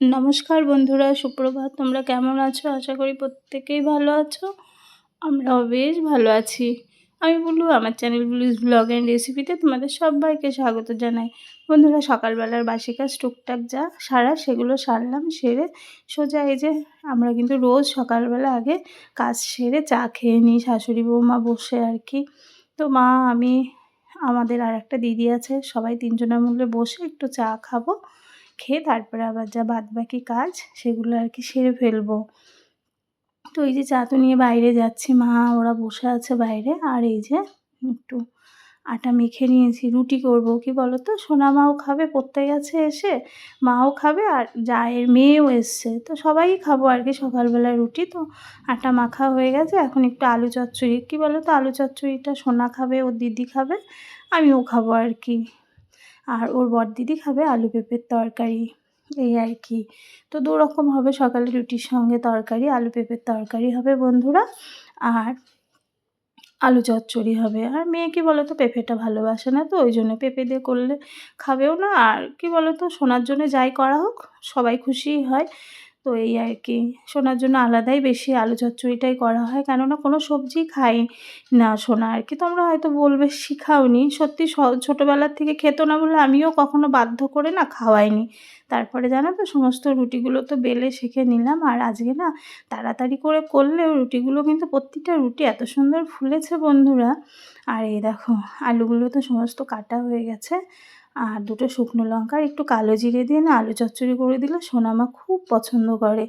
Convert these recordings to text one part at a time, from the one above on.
নমস্কার বন্ধুরা, সুপ্রভাত। তোমরা কেমন আছো? আশা করি প্রত্যেকেই ভালো আছো। আমরাও বেশ ভালো আছি। আমি বলু আমার চ্যানেল ব্লুজ ব্লগ অ্যান্ড রেসিপিতে তোমাদের সবাইকে স্বাগত জানাই। বন্ধুরা, সকালবেলার বাসি কাজ টুকটাক যা সারা, সেগুলো সারলাম, সেরে সোজা এই যে আমরা কিন্তু রোজ সকালবেলা আগে কাজ সেরে চা খেয়ে নিই। শাশুড়ি বৌমা বসে আর কি। তো মা, আমি, আমাদের আর একটা দিদি আছে, সবাই তিনজনের মধ্যে বসে একটু চা খাব। খেয়ে তারপরে আবার যা বাদ বাকি কাজ সেগুলো আর কি সেরে ফেলব। তো এই যে চা তো নিয়ে বাইরে যাচ্ছি, মা ওরা বসে আছে বাইরে। আর এই যে একটু আটা মেখে নিয়েছি, রুটি করব। কি বলো তো সোনা মাও খাবে পড়তে গেছে এসে মাও খাবে আর জায়ের মেয়েও এসছে। তো সবাই খাব আর কি সকালবেলা রুটি। তো আটা মাখা হয়ে গেছে, এখন একটু আলু চচ্চড়ি। কী বলো তো আলু চচ্চড়িটা সোনা খাবে, ওর দিদি খাবে, আমিও খাব আর কি। আর ওর বড়দিদি খাবে আলু পেঁপের তরকারি। এই আর কি। তো দু রকম হবে সকালে রুটির সঙ্গে তরকারি, আলু পেঁপের তরকারি হবে বন্ধুরা। আর আলু চচ্চড়ি হবে। আর মেয়ে কী বলতো, পেঁপেটা ভালোবাসে না তো, ওই জন্য পেঁপে দিয়ে করলে খাবেও না। আর কি বলতো, শোনার জন্য যাই করা হোক, সবাই খুশিই হয়। তো এই আর কি। সোনার জন্য আলাদাই বেশি আলু চচ্চড়িটাই করা হয়, কেননা কোনো সবজি খাই না সোনা আর কি। তোমরা হয়তো বলবে, শিখাওনি। সত্যি ছোটোবেলার থেকে খেতো না বলে আমিও কখনো বাধ্য করে না খাওয়াইনি। তারপরে জানো তো সমস্ত রুটিগুলো তো বেলে শিখে নিলাম। আর আজকে না, তাড়াতাড়ি করে করলেও রুটিগুলো কিন্তু প্রত্যেকটা রুটি এত সুন্দর ফুলেছে বন্ধুরা। আর এই দেখো, আলুগুলো তো সমস্ত কাটা হয়ে গেছে। আর দুটো শুকনো লঙ্কা একটু কালো জিরে দিয়ে না আলু চচ্চড়ি করে দিলে সোনা মা খুব পছন্দ করে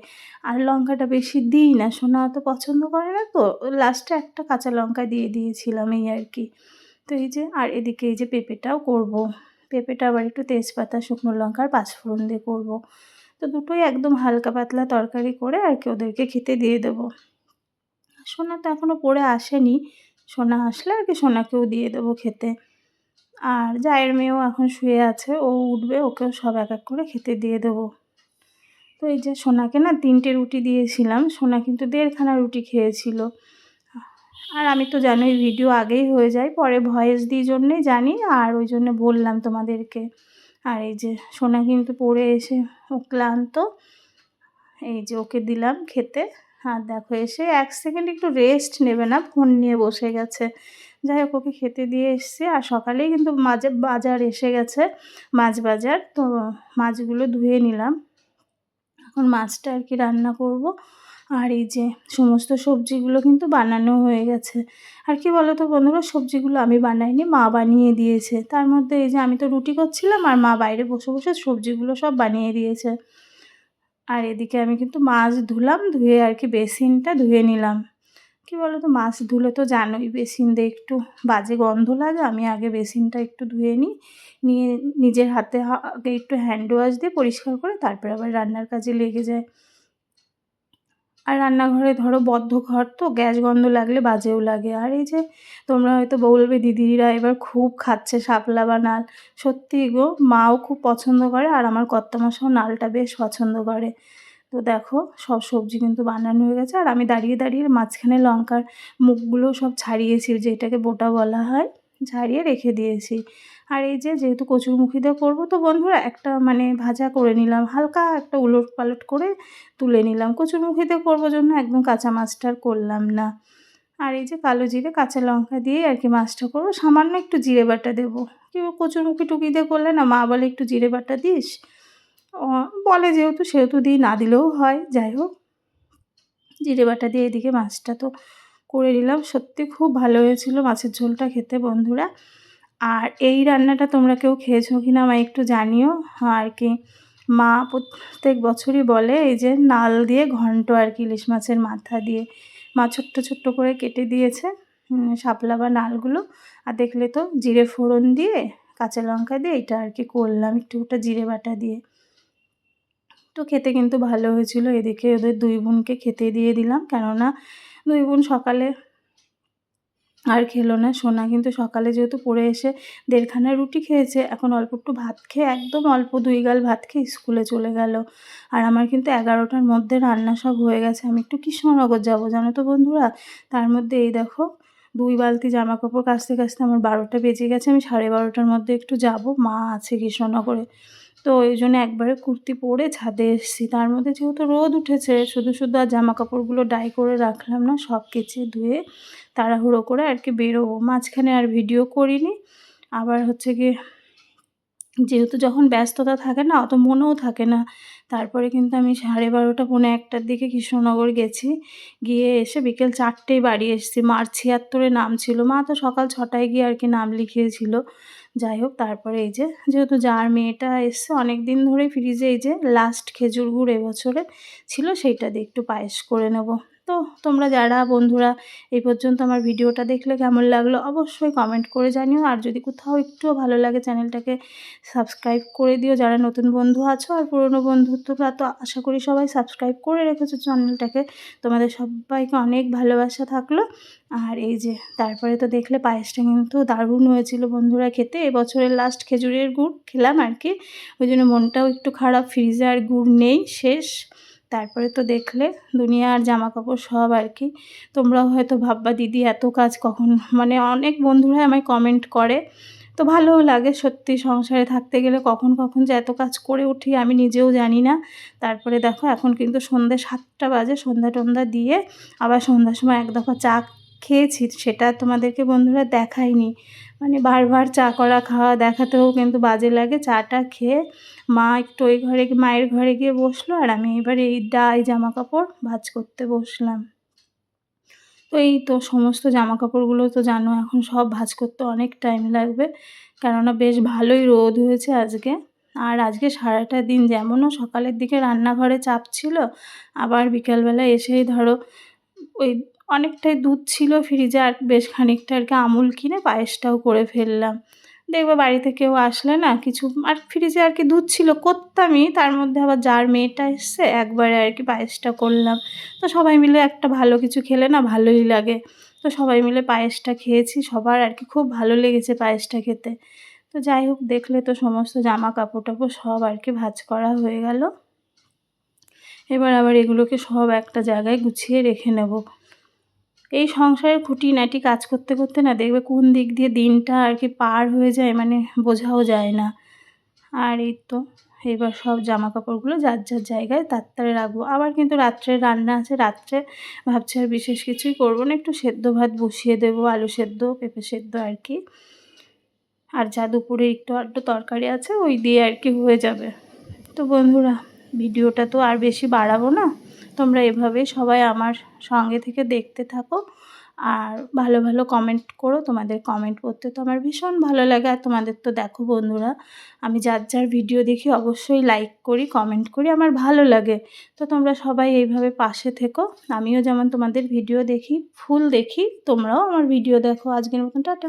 আর লঙ্কাটা বেশি দিই না, সোনা অত পছন্দ করে না তো লাস্টে একটা কাঁচা লঙ্কা দিয়ে দিয়েছিলাম এই আর কি তো এই যে, আর এদিকে এই যে পেঁপেটাও করব। পেঁপেটা আবার একটু তেজপাতা, শুকনো লঙ্কার পাঁচফোড়ন দিয়ে করব। তো দুটোই একদম হালকা পাতলা তরকারি করে আর কি ওদেরকে খেতে দিয়ে দেবো সোনা তো এখনও পড়ে আসেনি, সোনা আসলে আর কি সোনাকেও দিয়ে দেবো খেতে আর জায়ের মেয়েও এখন শুয়ে আছে, ও উঠবে, ওকেও সব এক এক করে খেতে দিয়ে দেবো। তো এই যে সোনাকে না তিনটে রুটি দিয়েছিলাম, সোনা কিন্তু দেড়খানা রুটি খেয়েছিল। আর আমি তো জানোই ভিডিও আগেই হয়ে যায়, পরে ভয়েস দিই জন্যে জানি, আর ওই জন্য বললাম তোমাদেরকে। আর এই যে সোনা কিন্তু পড়ে এসে ও ক্লান্ত, এই যে ওকে দিলাম খেতে। আর দেখো এসে এক সেকেন্ড একটু রেস্ট নেবে না, ফোন নিয়ে বসে গেছে। যাই হোক, ওকে খেতে দিয়ে এসছে। আর সকালেই কিন্তু মাঝে বাজার এসে গেছে, মাছ বাজার। তো মাছগুলো ধুয়ে নিলাম। এখন মাছটা আর কি রান্না করব। আর এই যে সমস্ত সবজিগুলো কিন্তু বানানো হয়ে গেছে। আর কি বলো তো বন্ধুরা, সবজিগুলো আমি বানাইনি, মা বানিয়ে দিয়েছে। তার মধ্যে এই যে আমি তো রুটি করছিলাম, আর মা বাইরে বসে বসে সবজিগুলো সব বানিয়ে দিয়েছে। আর এদিকে আমি কিন্তু মাছ ধুলাম, ধুয়ে আর কি বেসিনটা ধুয়ে নিলাম। কী বলো তো মাছ ধুলে তো জানোই বেসিন দিয়ে একটু বাজে গন্ধ লাগে। আমি আগে বেসিনটা একটু ধুয়ে নিই। নিয়ে নিজের হাতে আগে একটু হ্যান্ড ওয়াশ দিয়ে পরিষ্কার করে তারপরে আবার রান্নার কাজে লেগে যায়। আর রান্নাঘরে ধরো বদ্ধ ঘর তো, গ্যাস গন্ধ লাগলে বাজেও লাগে। আর এই যে তোমরা হয়তো বলবে, দিদিরা এবার খুব খাচ্ছে শাপলা বা নাল। সত্যি গো, মাও খুব পছন্দ করে আর আমার কর্তামশাও নালটা বেশ পছন্দ করে। তো দেখো, সব সবজি কিন্তু বানানো হয়ে গেছে। আর আমি দাঁড়িয়ে দাঁড়িয়ে মাঝখানে লঙ্কার মুখগুলো সব ছাড়িয়েছি যেটাকে বোটা বলা হয় ছাড়িয়ে রেখে দিয়েছি। আর এই যে যেহেতু দিয়ে করব, তো বন্ধুরা একটা মানে ভাজা করে নিলাম, হালকা একটা উলট পালট করে তুলে নিলাম। কচুরমুখী দিয়ে করব জন্য একদম কাঁচা মাছটার করলাম না। আর এই যে কালো জিরে, কাঁচা লঙ্কা দিয়ে আর কি মাছটা করব। সামান্য একটু জিরে বাটা দেবো। কি কচুরমুখী টুকি দিয়ে করলে না, মা বলে একটু জিরে বাটা দিস। বলে যেহেতু, সেহেতু দিই, না দিলেও হয়, যাই হোক। জিরে বাটা দিয়ে এদিকে মাছটা তো করে নিলাম। সত্যি খুব ভালো হয়েছিল মাছের ঝোলটা খেতে, বন্ধুরা। আর এই রান্নাটা তোমরা কেউ খেয়েছো কি না আমায় একটু জানিও। আর কি, মা প্রত্যেক বছরই বলে, এই যে নাল দিয়ে ঘন্ট আর কি ইলিশ মাছের মাথা দিয়ে, মা ছোট্ট ছোট্ট করে কেটে দিয়েছে শাপলা বা নালগুলো। আর দেখলে তো জিরে ফোড়ন দিয়ে, কাঁচা লঙ্কা দিয়ে, এটা আর কি করলাম, একটু ওটা জিরে বাটা দিয়ে। তো খেতে কিন্তু ভালো হয়েছিল। এদিকে ওদের দুই বোনকে খেতে দিয়ে দিলাম। কেননা দুই বোন সকালে আর খেলো না। সোনা কিন্তু সকালে যেহেতু পড়ে এসে দেড়খানা রুটি খেয়েছে, এখন অল্প একটু ভাত খেয়ে একদম অল্প দুই গাল ভাত খেয়ে স্কুলে চলে গেল। আর আমার কিন্তু এগারোটার মধ্যে রান্না সব হয়ে গেছে। আমি একটু কৃষ্ণনগর যাব, জানো তো বন্ধুরা? তার মধ্যে এই দেখো, দুই বালতি জামা কাপড় কাচতে কাচতে আমার বারোটা বেজে গেছে। আমি সাড়ে বারোটার মধ্যে একটু যাব। মা আছে কৃষ্ণনগরে। তো ওই জন্য একবারে কুর্তি পরে ছাদে এসেছি। তার মধ্যে যেহেতু রোদ উঠেছে, শুধু শুধু আর জামা কাপড়গুলো ডাই করে রাখলাম না, সব কেচে ধুয়ে তাড়াহুড়ো করে আর কি বেরোবো। মাঝখানে আর ভিডিও করিনি। আবার হচ্ছে গিয়ে যেহেতু যখন ব্যস্ততা থাকে না, অত মনেও থাকে না। তারপরে কিন্তু আমি সাড়ে বারোটা, পৌনে একটার দিকে কৃষ্ণনগর গেছি। গিয়ে এসে বিকেল চারটেই বাড়ি এসেছি। মার ছিয়াত্তরে নাম ছিল। মা তো সকাল ছটায় গিয়ে আর কি নাম লিখিয়েছিল। যাই হোক, তারপরে এই যে, যেহেতু যার মেয়েটা এসছে অনেক দিন ধরে ফ্রিজে এই যে লাস্ট খেজুর গুড় এবছরে ছিল, সেইটা দিয়ে একটু পায়েস করে নেব। তো তোমরা যারা বন্ধুরা এই পর্যন্ত আমার ভিডিওটা দেখলে কেমন লাগল অবশ্যই কমেন্ট করে জানিও। আর যদি কোথাও একটুও ভালো লাগে চ্যানেলটাকে সাবস্ক্রাইব করে দিও। যারা নতুন বন্ধু আছো আর পুরনো বন্ধুত্বরা, তো আশা করি সবাই সাবস্ক্রাইব করে রেখেছো চ্যানেলটাকে। তোমাদের সবাইকে অনেক ভালোবাসা থাকল। আর এই যে, তারপরে তো দেখলে পায়েসটা কিন্তু দারুণ হয়েছিল বন্ধুরা খেতে। এবছরের লাস্ট খেজুরের গুড় খেলাম আর কি। ওই জন্য মনটাও একটু খারাপ ফ্রিজে আর গুড় নেই, শেষ। তারপরে তো দেখলে দুনিয়ার জামা কাপড় সব আর কি। তোমরাও হয়তো ভাববা, দিদি, এত কাজ কখন? মানে অনেক বন্ধুরা আমায় কমেন্ট করে। তো ভালোও লাগে সত্যি সংসারে থাকতে গেলে কখন কখন যে এত কাজ করে উঠি আমি নিজেও জানি না। তারপরে দেখো এখন কিন্তু সন্ধ্যে সাতটা বাজে, সন্ধ্যা টন্ধা দিয়ে আবার সন্ধ্যার সময় এক দফা চা খেয়েছি, সেটা তোমাদেরকে বন্ধুরা দেখাইনি। মানে বারবার চা করা খাওয়া দেখাতেও কিন্তু বাজে লাগে। চাটা খেয়ে মা একটু ওই ঘরে, মায়ের ঘরে গিয়ে বসল আর আমি এবার এই ডাই জামা কাপড় ভাজ করতে বসলাম। তো এই তো সমস্ত জামা কাপড়গুলো তো জানো, এখন সব ভাজ করতে অনেক টাইম লাগবে। কেননা বেশ ভালোই রোদ হয়েছে আজকে। আর আজকে সারাটা দিন যেমনও সকালের দিকে রান্নাঘরে চাপ ছিল, আবার বিকালবেলা এসেই ধরো ওই অনেকটাই দুধ ছিল ফ্রিজে আর বেশ খানিকটা আর কি আমুল কিনে পায়েসটাও করে ফেললাম। দেখবে বাড়িতে কেউ আসলে না কিছু আর ফ্রিজে আর কি দুধ ছিল করতামই তার মধ্যে আবার যার মেয়েটা এসছে একবারে আর কি পায়েসটা করলাম। তো সবাই মিলে একটা ভালো কিছু খেলে না ভালোই লাগে। তো সবাই মিলে পায়েসটা খেয়েছি, সবার আর কি খুব ভালো লেগেছে পায়েসটা খেতে। তো যাই হোক, দেখলে তো সমস্ত জামা কাপড় টাপড় সব আর কি ভাজ করা হয়ে গেল। এবার আবার এগুলোকে সব একটা জায়গায় গুছিয়ে রেখে নেব। এই সংসারের খুঁটিনাটি কাজ করতে করতে না দেখবে কোন দিক দিয়ে দিনটা আর কি পার হয়ে যায় মানে বোঝাও যায় না। আর এই তো, এবার সব জামা কাপড়গুলো যার যার জায়গায় তাড়াতাড়ি রাখব। আবার কিন্তু রাত্রে রান্না আছে, রাত্রে ভাবছি আর বিশেষ কিছুই করব না, একটু সেদ্ধ ভাত বসিয়ে দেবো, আলু সেদ্ধ, পেঁপে সেদ্ধ আর কি। আর যা দুপুরে একটু আধটু তরকারি আছে, ওই দিয়ে আর কি হয়ে যাবে। তো বন্ধুরা, ভিডিওটা তো আর বেশি বাড়াবো না। তোমরা এভাবেই সবাই আমার সঙ্গে থেকে দেখতে থাকো। আর ভালো ভালো কমেন্ট করো। তোমাদের কমেন্ট করতে তো আমার ভীষণ ভালো লাগে। আর তোমাদের তো দেখো বন্ধুরা, আমি যার যার ভিডিও দেখি অবশ্যই লাইক করি কমেন্ট করি, আমার ভালো লাগে। তো তোমরা সবাই এইভাবে পাশে থেকো। আমিও যেমন তোমাদের ভিডিও দেখি, ফুল দেখি, তোমরাও আমার ভিডিও দেখো। আজকের মতন টাটা।